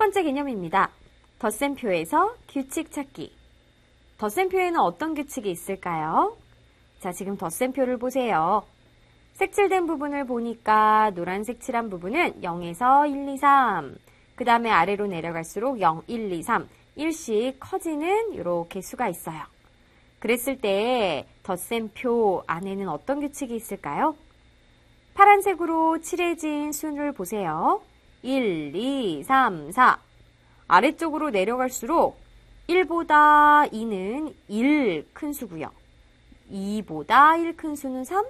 번째 개념입니다. 덧셈표에서 규칙 찾기. 덧셈표에는 어떤 규칙이 있을까요? 자, 지금 덧셈표를 보세요. 색칠된 부분을 보니까 노란색 칠한 부분은 0에서 1, 2, 3. 그 다음에 아래로 내려갈수록 0, 1, 2, 3. 1씩 커지는 이렇게 수가 있어요. 그랬을 때 덧셈표 안에는 어떤 규칙이 있을까요? 파란색으로 칠해진 수를 보세요. 1, 2, 3, 4. 아래쪽으로 내려갈수록 1보다 2는 1 큰 수고요. 2보다 1 큰 수는 3,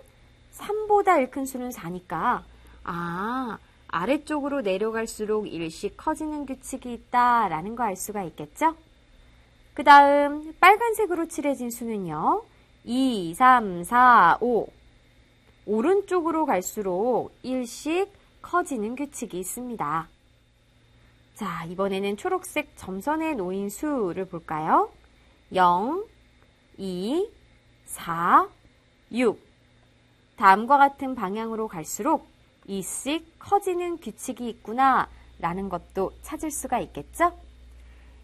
3보다 1 큰 수는 4니까 아, 아래쪽으로 내려갈수록 1씩 커지는 규칙이 있다라는 거 알 수가 있겠죠? 그 다음 빨간색으로 칠해진 수는요. 2, 3, 4, 5. 오른쪽으로 갈수록 1씩 커지는 규칙이 있습니다. 자, 이번에는 초록색 점선에 놓인 수를 볼까요? 0, 2, 4, 6. 다음과 같은 방향으로 갈수록 2씩 커지는 규칙이 있구나 라는 것도 찾을 수가 있겠죠?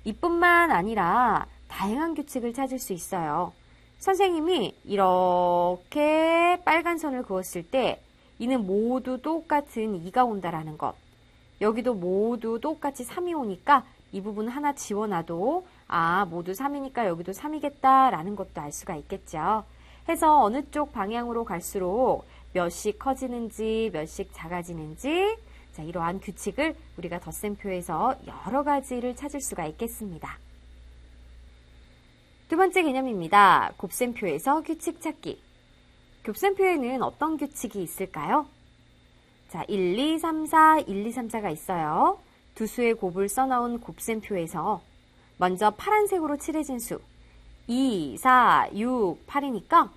이뿐만 아니라 다양한 규칙을 찾을 수 있어요. 선생님이 이렇게 빨간 선을 그었을 때 이는 모두 똑같은 2가 온다라는 것. 여기도 모두 똑같이 3이 오니까 이 부분 하나 지워놔도 아 모두 3이니까 여기도 3이겠다라는 것도 알 수가 있겠죠. 해서 어느 쪽 방향으로 갈수록 몇씩 커지는지 몇씩 작아지는지 자, 이러한 규칙을 우리가 덧셈표에서 여러 가지를 찾을 수가 있겠습니다. 두 번째 개념입니다. 곱셈표에서 규칙 찾기. 곱셈표에는 어떤 규칙이 있을까요? 자, 1, 2, 3, 4, 1, 2, 3, 4가 있어요. 두 수의 곱을 써놓은 곱셈표에서 먼저 파란색으로 칠해진 수 2, 4, 6, 8이니까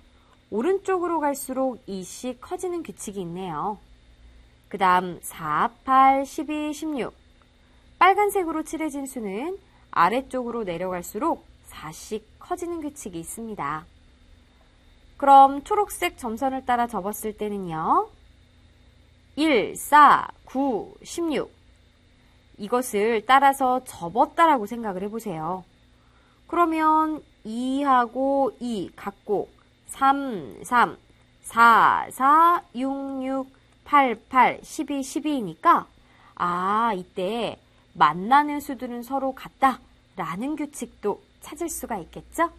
오른쪽으로 갈수록 2씩 커지는 규칙이 있네요. 그 다음 4, 8, 12, 16 빨간색으로 칠해진 수는 아래쪽으로 내려갈수록 4씩 커지는 규칙이 있습니다. 그럼 초록색 점선을 따라 접었을 때는요. 1, 4, 9, 16 이것을 따라서 접었다라고 생각을 해보세요. 그러면 2하고 2 같고 3, 3, 4, 4, 6, 6, 8, 8, 12, 12이니까 아, 이때 만나는 수들은 서로 같다 라는 규칙도 찾을 수가 있겠죠?